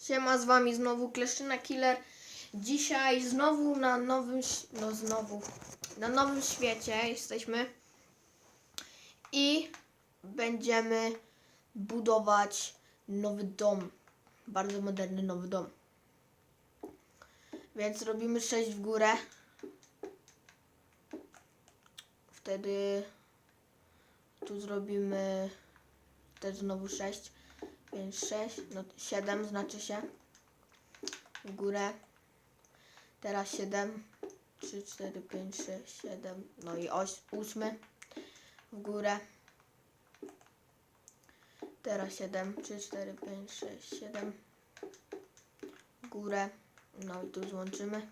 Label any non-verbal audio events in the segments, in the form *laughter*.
Siema, z wami znowu Kleszczyna Killer. Dzisiaj znowu na nowym, no znowu, na nowym świecie jesteśmy i będziemy budować nowy dom. Bardzo moderny nowy dom. Więc robimy 6 w górę. Wtedy tu zrobimy też znowu 6. Więc 6, no 7 znaczy się w górę. Teraz 7, 3, 4, 5, 6, 7, no i 8 w górę. Teraz 7, 3, 4, 5, 6, 7 w górę. No i tu złączymy.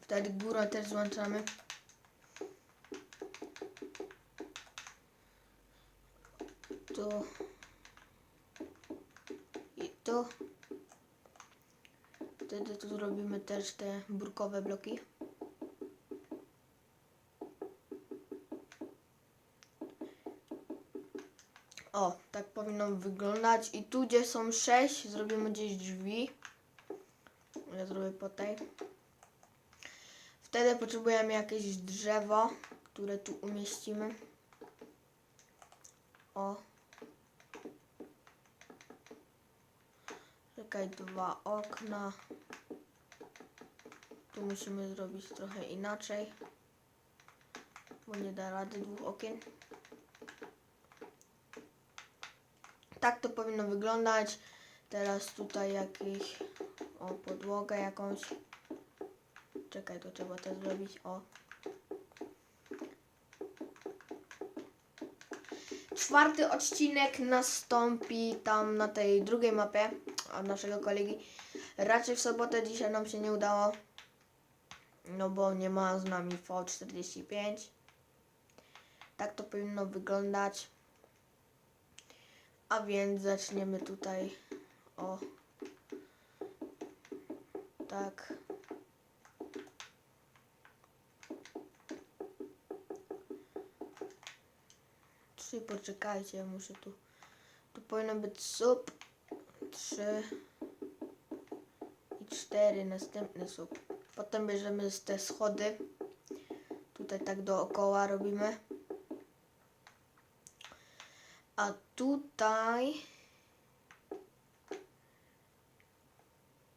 Wtedy górę też złączamy. Tu i tu. Wtedy tu zrobimy też te burkowe bloki. O, tak powinno wyglądać. I tu, gdzie są sześć, zrobimy gdzieś drzwi. Ja zrobię po tej. Wtedy potrzebujemy jakieś drzewo, które tu umieścimy. O. Czekaj, dwa okna. Tu musimy zrobić trochę inaczej. Bo nie da rady dwóch okien. Tak to powinno wyglądać. Teraz tutaj jakieś o podłogę jakąś. Czekaj, to trzeba też zrobić. O. Czwarty odcinek nastąpi tam na tej drugiej mapie od naszego kolegi. Raczej w sobotę dzisiaj nam się nie udało. No bo nie ma z nami V45. Tak to powinno wyglądać. A więc zaczniemy tutaj. O. Tak. Trzy, poczekajcie, muszę tu. Tu powinno być sup. Trzy i cztery, następny sup. Potem bierzemy te schody. Tutaj tak dookoła robimy. A tutaj.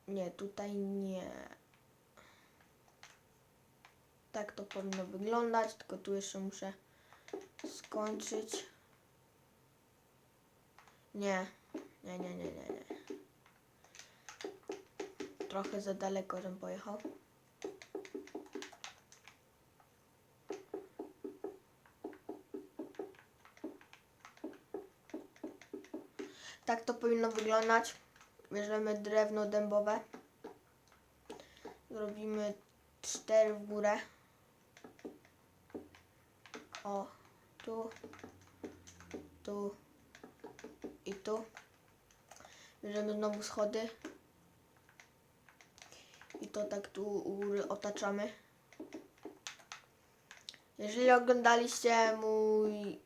Nie, tutaj nie. Tak to powinno wyglądać, tylko tu jeszcze muszę skończyć. Nie, nie, nie, nie, nie. Trochę za daleko, żebym pojechał. Tak to powinno wyglądać. Bierzemy drewno dębowe. Zrobimy cztery w górę. O, tu, tu i tu. Bierzemy znowu schody. To tak tu otaczamy. Jeżeli oglądaliście mój,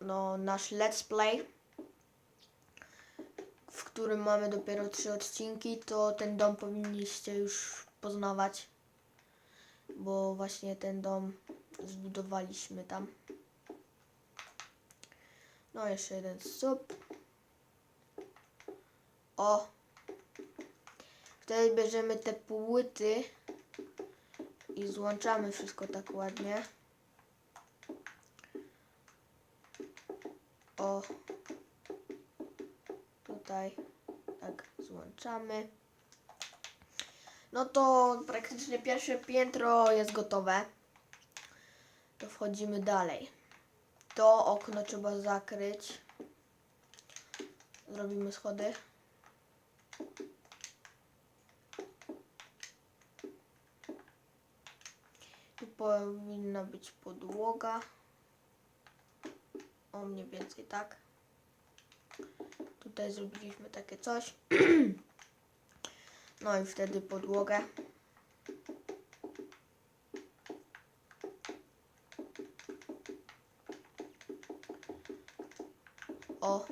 no, nasz let's play, w którym mamy dopiero trzy odcinki, to ten dom powinniście już poznawać. Bo właśnie ten dom zbudowaliśmy tam. No, jeszcze jeden sup. O! Wtedy bierzemy te płyty i złączamy wszystko tak ładnie. O! Tutaj tak złączamy. No to praktycznie pierwsze piętro jest gotowe. To wchodzimy dalej. To okno trzeba zakryć. Zrobimy schody. Tu powinna być podłoga. O mniej więcej tak. Tutaj zrobiliśmy takie coś. *clears throat* No i wtedy podłogę. O.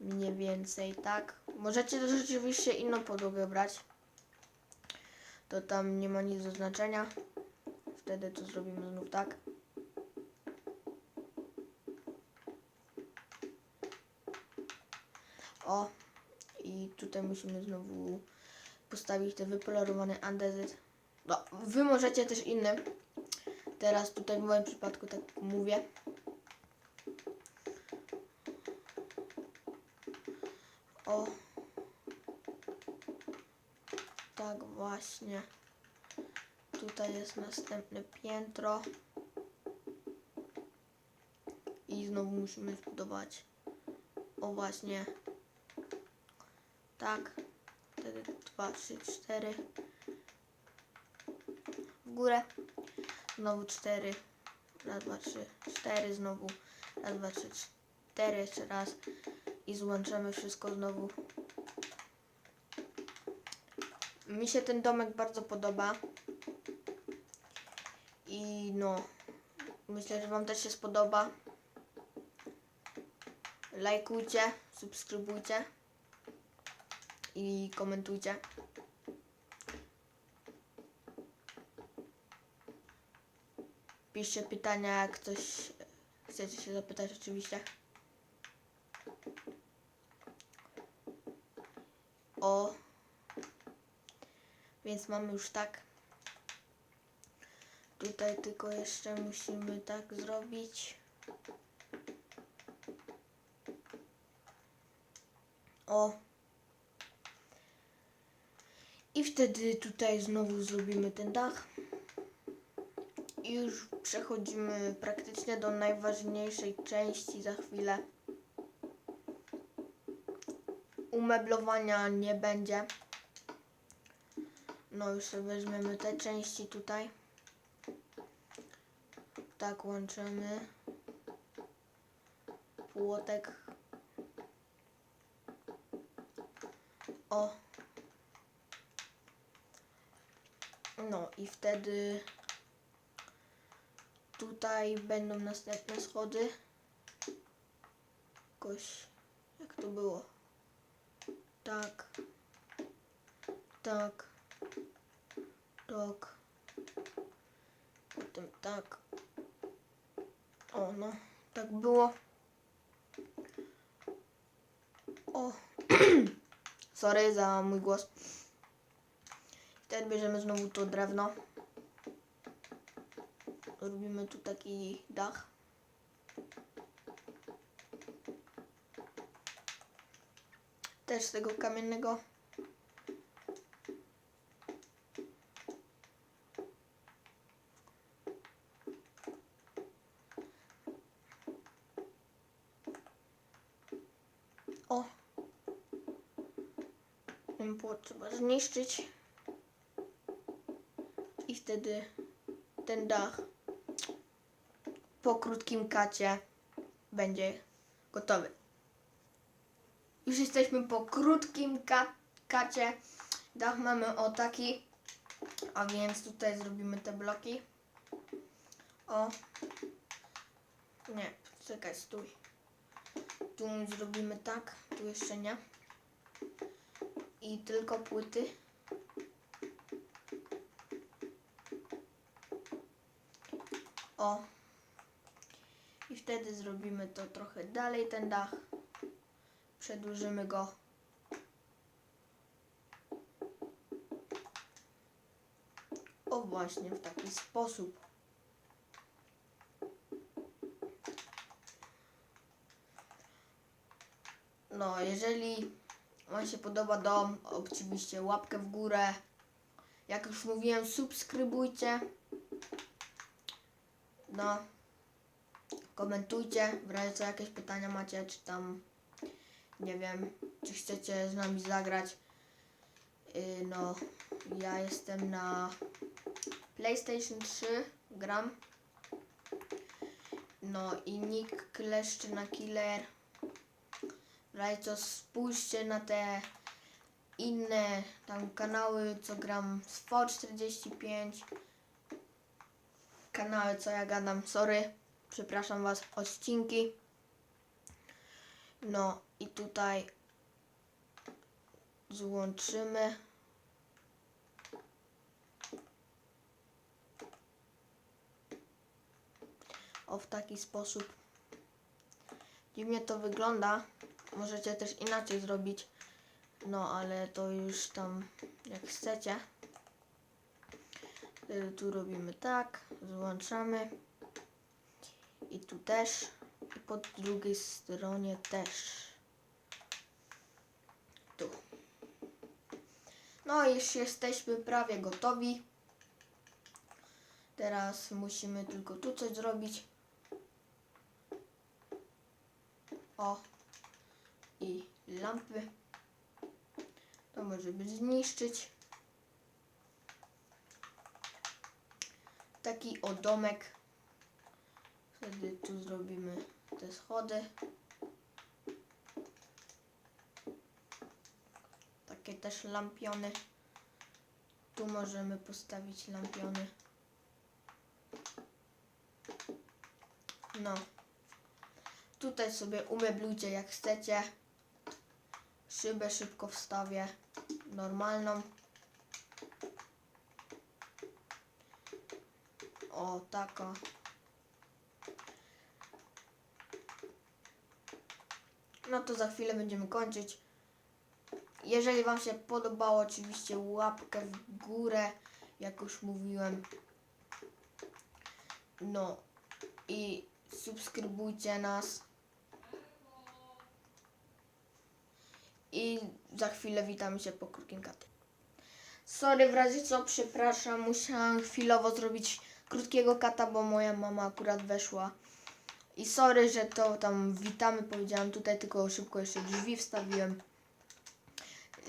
Mniej więcej, tak? Możecie rzeczywiście inną podłogę brać. To tam nie ma nic do znaczenia. Wtedy to zrobimy znów tak. O, i tutaj musimy znowu postawić te wypolerowane andezyt. No, wy możecie też inny. Teraz tutaj w moim przypadku tak mówię. O. Tak właśnie. Tutaj jest następne piętro. I znowu musimy zbudować. O właśnie. Tak. Wtedy dwa, trzy, cztery. W górę. Znowu cztery. Raz, dwa, trzy, cztery znowu. Raz, dwa, trzy, cztery jeszcze raz. I złączymy wszystko znowu. Mi się ten domek bardzo podoba. I no, myślę, że Wam też się spodoba. Lajkujcie, subskrybujcie i komentujcie. Piszcie pytania, jak coś chcecie się zapytać, oczywiście. O, więc mamy już tak. Tutaj tylko jeszcze musimy tak zrobić. O. I wtedy tutaj znowu zrobimy ten dach. I już przechodzimy praktycznie do najważniejszej części za chwilę. Umeblowania nie będzie. No już sobie weźmiemy te części tutaj. Tak łączymy. Płotek. O. No i wtedy tutaj będą następne schody. Jakoś jak to było? Tak. Tak. Tak. Potem tak. O no, tak było. O. *clears throat* Sorry za mój głos. Teraz bierzemy znowu to drewno. Robimy tu taki dach. Też z tego kamiennego. O. Ten płot trzeba zniszczyć. I wtedy ten dach po krótkim kacie będzie gotowy. Już jesteśmy po krótkim ka kacie. Dach mamy o taki. A więc tutaj zrobimy te bloki. O. Nie, czekaj, stój. Tu zrobimy tak, tu jeszcze nie. I tylko płyty. O. I wtedy zrobimy to trochę dalej, ten dach. Przedłużymy go. O właśnie, w taki sposób. No, jeżeli Wam się podoba dom, oczywiście łapkę w górę. Jak już mówiłem, subskrybujcie. No, komentujcie, w razie co jakieś pytania macie, czy tam, nie wiem, czy chcecie z nami zagrać. Yy, no, ja jestem na PlayStation 3, gram. No i nick Kleszczyna Killer. W razie co spójrzcie na te inne tam kanały, co gram z V45 kanały, co ja gadam, sorry, przepraszam Was, odcinki. No i tutaj złączymy. O w taki sposób. Dziwnie to wygląda. Możecie też inaczej zrobić. No ale to już tam jak chcecie. Y, Tu robimy tak, złączamy. I tu też. I po drugiej stronie też. Tu. No już jesteśmy prawie gotowi. Teraz musimy tylko tu coś zrobić. O. I lampy. To możemy zniszczyć. Taki o domek. Wtedy tu zrobimy te schody. Takie też lampiony. Tu możemy postawić lampiony. No. Tutaj sobie umeblujcie jak chcecie. Szybę szybko wstawię. Normalną. O, taka. No to za chwilę będziemy kończyć. Jeżeli Wam się podobało, oczywiście łapkę w górę, jak już mówiłem. No i subskrybujcie nas. I za chwilę witamy się po krótkim katy. Sorry, w razie co, przepraszam, musiałam chwilowo zrobić krótkiego kata, bo moja mama akurat weszła. I sorry, że to tam witamy powiedziałam tutaj, tylko szybko jeszcze drzwi wstawiłem.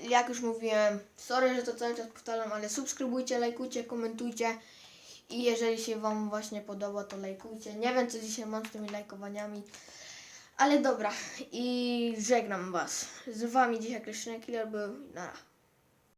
Jak już mówiłem, sorry, że to cały czas powtarzam, ale subskrybujcie, lajkujcie, komentujcie. I jeżeli się Wam właśnie podoba, to lajkujcie. Nie wiem, co dzisiaj mam z tymi lajkowaniami. Ale dobra, i żegnam Was. Z Wami dzisiaj Krystyna Killer był. Nara.